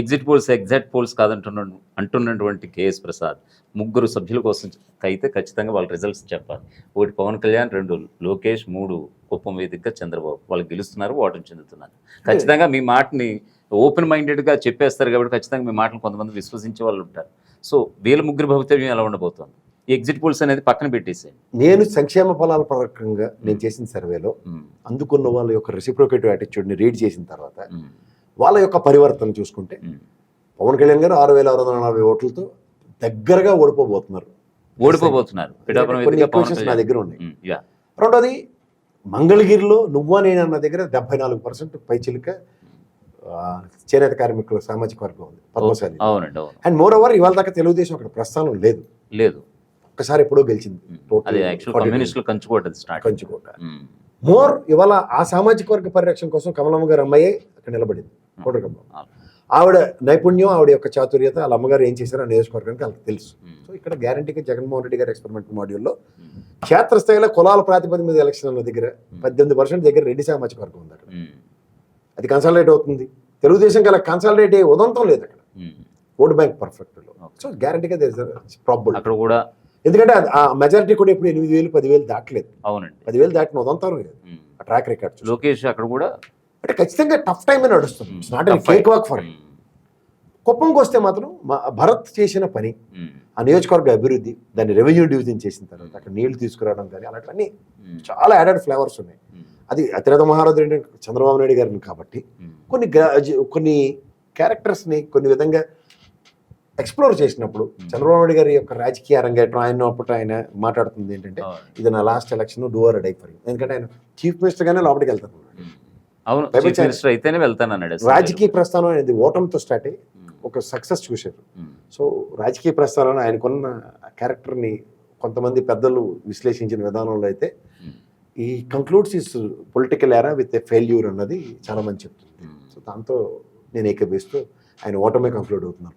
Exit polls exact polls కాదంటున్న అంటున్నటువంటి KS Prasad ముగ్గురు సభ్యుల కోసం అయితే ఖచ్చితంగా వాళ్ళ రిజల్ట్స్ చెప్పాలి. ఒకటి పవన్ కళ్యాణ్ రెండు లోకేష్ మూడు కుప్పం వేదికగా చంద్రబాబు. వాళ్ళు గెలుస్తున్నారు ఓటమి చెందుతున్నారు. ఖచ్చితంగా మీ మాటని ఓపెన్ మైండెడ్గా చెప్పేస్తారు కాబట్టి ఖచ్చితంగా మీ మాటలు కొంతమంది విశ్వసించే వాళ్ళు ఉంటారు. సో వీళ్ళ ముగ్గురు భవితవ్యం ఎలా ఉండబోతోంది? ఈ ఎగ్జిట్ పోల్స్ అనేది పక్కన పెట్టేసేయండి. నేను సంక్షేమ ఫలాల పరంగా నేను చేసిన సర్వేలో అందుకున్న వాళ్ళ యొక్క రెసిప్రోకేటివ్ యాటిట్యూడ్ని రీడ్ చేసిన తర్వాత వాళ్ళ యొక్క పరివర్తన చూసుకుంటే. పవన్ కళ్యాణ్ గారు ఆరు వేల ఆరు వందల నలభై ఓట్లతో దగ్గరగా ఓడిపోబోతున్నారు. ఓడిపోబోతున్నారు. నా. దగ్గర ఉన్నాయి. రెండోది మంగళగిరిలో నువ్వా నేను అన్న దగ్గర డెబ్బై నాలుగు పర్సెంట్ పైచిలుక చేనేత కార్మికుల సామాజిక వర్గం ఉంది పద్మశాలి. అండ్ మోర్ ఓవర్ ఇవాళ దాకా తెలుగుదేశం అక్కడ ప్రస్థానం లేదు. లేదు. ఒక్కసారి ఎప్పుడో గెలిచింది. ఉమ్, Total అది యాక్చువల్ 42. కమ్యూనిస్టులు కంచుకోవటది స్టార్ట్ కంచుకోట. మోర్ ఇవాళ ఆ సామాజిక వర్గ పరిరక్షణ కోసం కమలమ్మ గారు అమ్మాయి అక్కడ నిలబడింది. కోటకమ్మ ఆవిడ నైపుణ్యం ఆవిడ యొక్క చాతుర్యత వాళ్ళ అమ్మగారు ఏం చేశారో ఆ నియోజకవర్గానికి వాళ్ళకి తెలుసు. సో ఇక్కడ గ్యారంటీగా జగన్మోహన్ రెడ్డి గారి ఎక్స్పెరిమెంట్ మాడ్యూల్లో క్షేత్రస్థాయిలో కులాల ప్రాతిపదిక మీద ఎలక్షన్ దగ్గర పద్దెనిమిది పర్సెంట్ దగ్గర రెడ్డి సామాజిక వర్గం ఉంది అక్కడ. అది కన్సాలిడేట్ అవుతుంది. తెలుగుదేశం గల కన్సాలిడేట్ అయ్యే ఉదంతం లేదు అక్కడ. ఓట్ బ్యాంక్ పర్ఫెక్ట్లో సో గ్యారంటీగా ప్రాబుల్ అక్కడ కూడా ఎందుకంటే ఆ మెజారిటీ కూడా ఇప్పుడు ఎనిమిది వేలు పదివేలు దాటలేదు. అవునండి. పదివేలు దాటిన ఉదంతం లేదు. ట్రాక్ రికార్డ్ లోకేష్ అక్కడ కూడా అంటే ఖచ్చితంగా టఫ్ టైం నడుస్తుంది. It's not cake. Walk for కుప్పంకి వస్తే మాత్రం భరత్ చేసిన పని ఉమ్, ఆ నియోజకవర్గ అభివృద్ధి దాన్ని రెవెన్యూ డివిజన్ చేసిన తర్వాత అక్కడ నీళ్ళు తీసుకురావడం కానీ అలాంటివన్నీ ఉమ్, చాలా యాడెడ్ ఫ్లేవర్స్ ఉన్నాయి. ఉమ్, అది అతిరథ మహారాజు చంద్రబాబు నాయుడు గారిని కాబట్టి కొన్ని కొన్ని క్యారెక్టర్స్ని కొన్ని విధంగా ఎక్స్ప్లోర్ చేసినప్పుడు చంద్రబాబు నాయుడు గారి యొక్క రాజకీయ అరంగేట్రం ఆయన అప్పుడు ఆయన మాట్లాడుతుంది ఏంటంటే. ఇది నా last election do or die for ఎందుకంటే ఆయన చీఫ్ మినిస్టర్గానే లోపలికి వెళ్తాను. అవును చీఫ్ మినిస్టర్ అయితేనే వెళ్తానన్నాడు అసలు. రాజకీయ ప్రస్థానం అనేది ఓటమితో స్టార్ట్ అయ్యి ఒక సక్సెస్ చూశారు. సో రాజకీయ ప్రస్థానంలో ఆయనకున్న క్యారెక్టర్ని కొంతమంది పెద్దలు విశ్లేషించిన విధానంలో అయితే ఈ concludes is political era with a failure అన్నది చాలా మంది చెప్తుంది. సో దాంతో నేను ఏకీభవిస్తూ ఆయన ఓటమే కంక్లూడ్ అవుతున్నాను